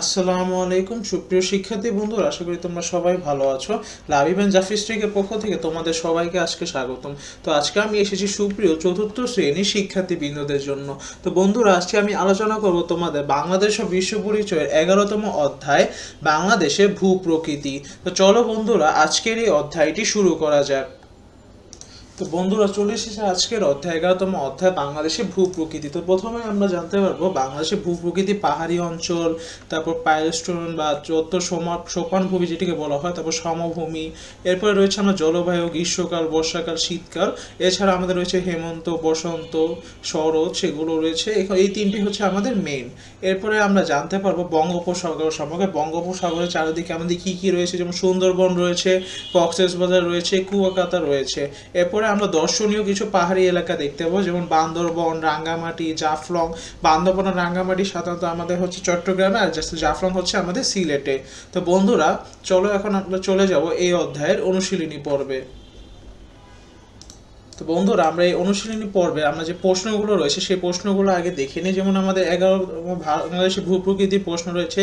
আসসালামু আলাইকুম, সুপ্রিয় শিক্ষার্থী বন্ধুরা, আশা করি তোমরা সবাই ভালো আছো। লাভিবান জাফিস্ট্রিকের পক্ষ থেকে তোমাদের সবাইকে আজকে স্বাগতম। তো আজকে আমি এসেছি সুপ্রিয় চতুর্থ শ্রেণির শিক্ষার্থী বৃন্দদের জন্য। তো বন্ধুরা, আজকে আমি আলোচনা করব তোমাদের বাংলাদেশ ও বিশ্ব পরিচয়ের এগারোতম অধ্যায়, বাংলাদেশে ভূ প্রকৃতি। তো চলো বন্ধুরা, আজকের এই অধ্যায়টি শুরু করা যাক। তো বন্ধুরা, চলে এসেছে আজকের অধ্যায়, এগারোতম অধ্যায়, বাংলাদেশে ভূ প্রকৃতি তো প্রথমে আমরা জানতে পারব, বাংলাদেশে ভূ প্রকৃতি পাহাড়ি অঞ্চল, তারপর পাইলস্টোন বা চোদ্দ সোপান ভূমি যেটিকে বলা হয়, তারপর সমভূমি, এরপরে রয়েছে আমরা জলবায়ু, গ্রীষ্মকাল, বর্ষাকাল, শীতকাল, এছাড়া আমাদের রয়েছে হেমন্ত, বসন্ত, শরৎ, সেগুলো রয়েছে। এই তিনটি হচ্ছে আমাদের মেন এরপরে আমরা জানতে পারব বঙ্গোপসাগর সম্পর্কে। বঙ্গোপসাগরের চারিদিকে আমাদের কি কি রয়েছে? যেমন সুন্দরবন রয়েছে কক্সেস বাজার রয়েছে কুয়াকাতা রয়েছে। এরপরে আমরা দর্শনীয় কিছু পাহাড়ি এলাকা দেখতে পাবো, যেমন বান্দরবন, রাঙ্গামাটি, জাফলং। বান্দরবন রাঙ্গামাটি সাধারণত আমাদের হচ্ছে চট্টগ্রামে, আর জাস্ট জাফলং হচ্ছে আমাদের সিলেটে। তো বন্ধুরা, চলো এখন আমরা চলে যাব এই অধ্যায়ের অনুশীলনী পর্বে। তো বন্ধুরা, আমরা এই অনুশীলনী পর্বে আমরা যে প্রশ্নগুলো রয়েছে, সেই প্রশ্নগুলো আগে দেখে নিই। যেমন আমাদের এগারো বাংলাদেশের ভূপ্রকৃতির প্রশ্ন রয়েছে,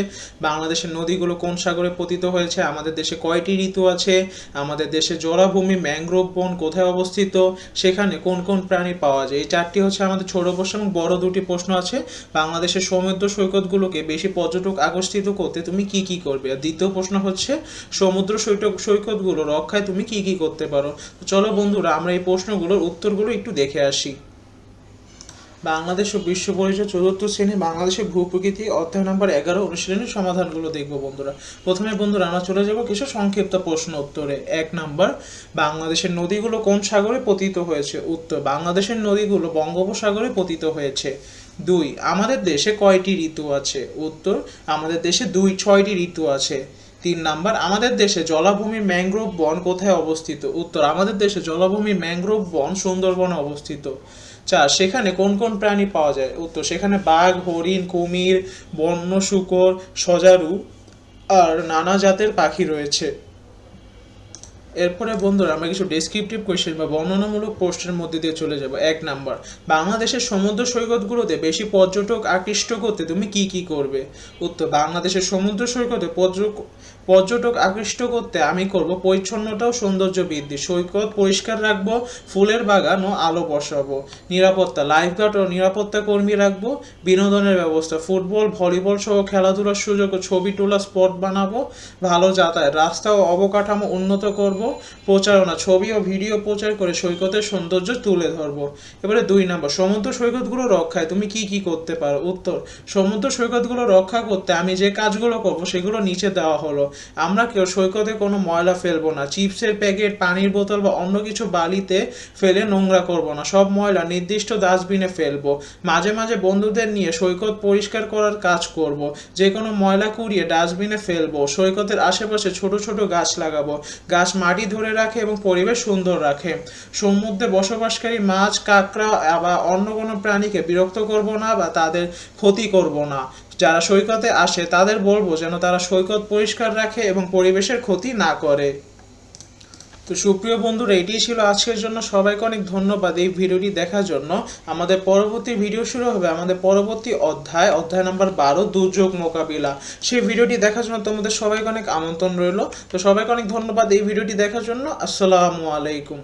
বাংলাদেশের নদীগুলো কোন সাগরে পতিত হয়েছে, আমাদের দেশে কয়টি ঋতু আছে, আমাদের দেশে জলাভূমি, ম্যানগ্রোভ বন কোথায় অবস্থিত, সেখানে কোন কোন প্রাণী পাওয়া যায়? এই চারটি হচ্ছে আমাদের ছোট প্রশ্ন এবং বড় দুটি প্রশ্ন আছে। বাংলাদেশের সমুদ্র সৈকতগুলোকে বেশি পর্যটক আকর্ষিত করতে তুমি কি কি করবে? আর দ্বিতীয় প্রশ্ন হচ্ছে, সমুদ্র সৈকত সৈকতগুলো রক্ষায় তুমি কি কি করতে পারো? চলো বন্ধুরা, আমরা এই প্রশ্নগুলোর উত্তরগুলো একটু দেখে আসি। বাংলাদেশ ও বিশ্ব পরিচয় চতুর্থ শ্রেণি বাংলাদেশের ভূপ্রকৃতি অধ্যায় নম্বর এগারো অনুশীলনের সমাধানগুলো দেখব বন্ধুরা। প্রথমে বন্ধুরা আমরা চলে যাব কিছু সংক্ষিপ্ত প্রশ্ন উত্তরে। এক নাম্বার, বাংলাদেশের নদীগুলো কোন সাগরে পতিত হয়েছে? উত্তর, বাংলাদেশের নদীগুলো বঙ্গোপসাগরে পতিত হয়েছে। দুই, আমাদের দেশে কয়টি ঋতু আছে? উত্তর, আমাদের দেশে দুই, ছয়টি ঋতু আছে। তিন নাম্বার, আমাদের দেশে জলাভূমি ম্যানগ্রোভ বন কোথায় অবস্থিত? উত্তর, আমাদের দেশে জলাভূমি ম্যানগ্রোভ বন সুন্দরবনে অবস্থিত। চার, সেখানে কোন কোন প্রাণী পাওয়া যায়? উত্তর, সেখানে বাঘ, হরিণ, কুমির, বন্য, শূকর, সজারু আর নানা জাতের পাখি রয়েছে। এরপরে বন্ধুরা, আমরা কিছু ডেসক্রিপটিভ কোয়েশ্চেন বা বর্ণনামূলক প্রশ্নের মধ্যে দিয়ে চলে যাব। এক নাম্বার, বাংলাদেশের সমুদ্র সৈকতগুলোতে বেশি পর্যটক আকৃষ্ট করতে তুমি কি কি করবে? উত্তর, বাংলাদেশের সমুদ্র সৈকতে পর্যটক পর্যটক আকৃষ্ট করতে আমি করব। পরিচ্ছন্নতা ও সৌন্দর্য বৃদ্ধি। সৈকত পরিষ্কার রাখব, ফুলের বাগান ও আলো বসাবো। নিরাপত্তা লাইফগার্ড ও নিরাপত্তা কর্মী রাখব। বিনোদনের ব্যবস্থা, ফুটবল, ভলিবল সহ খেলাধুলার সুযোগ ও ছবি তোলা স্পট বানাবো। ভালো যাতায়াত, রাস্তা ও অবকাঠামো উন্নত করব। প্রচারণা, ছবি ও ভিডিও প্রচার করে সৈকতের সৌন্দর্য তুলে ধরবো। এবারে দুই নম্বর, সমুদ্র সৈকতগুলো রক্ষায় তুমি কি কি করতে পারো? উত্তর, সমুদ্র সৈকতগুলো রক্ষা করতে আমি যে কাজগুলো করব, সেগুলো নিচে দেওয়া হলো। আমরা কেউ সৈকতে কোনো ময়লা ফেলব না, চিপসের প্যাকেট, পানির বোতল বা অন্য কিছু বালিতে ফেলে নোংরা করব না, সব ময়লা নির্দিষ্ট ডাস্টবিনে ফেলব। মাঝে মাঝে বন্ধুদের নিয়ে সৈকত পরিষ্কার করার কাজ করব, যে কোনো ময়লা কুড়িয়ে ডাস্টবিনে ফেলব, সৈকতের আশেপাশে ছোট ছোট গাছ লাগাবো, গাছ মাটি ধরে রাখে এবং পরিবেশ সুন্দর রাখে। সমুদ্রে বসবাসকারী মাছ, কাঁকড়া বা অন্য কোনো প্রাণীকে বিরক্ত করব না বা তাদের ক্ষতি করব না। যারা সৈকতে আসে, তাদের বলব যেন তারা সৈকত পরিষ্কার রাখে এবং পরিবেশের ক্ষতি না করে। তো সুপ্রিয় বন্ধুরা, এটিই ছিল আজকের জন্য। সবাইকে অনেক ধন্যবাদ এই ভিডিওটি দেখার জন্য। আমাদের পরবর্তী ভিডিও শুরু হবে আমাদের পরবর্তী অধ্যায় অধ্যায় নাম্বার বারো, দুর্যোগ মোকাবিলা। সেই ভিডিওটি দেখার জন্য তোমাদের সবাইকে অনেক আমন্ত্রণ রইল। তো সবাইকে অনেক ধন্যবাদ এই ভিডিওটি দেখার জন্য। আসসালামু আলাইকুম।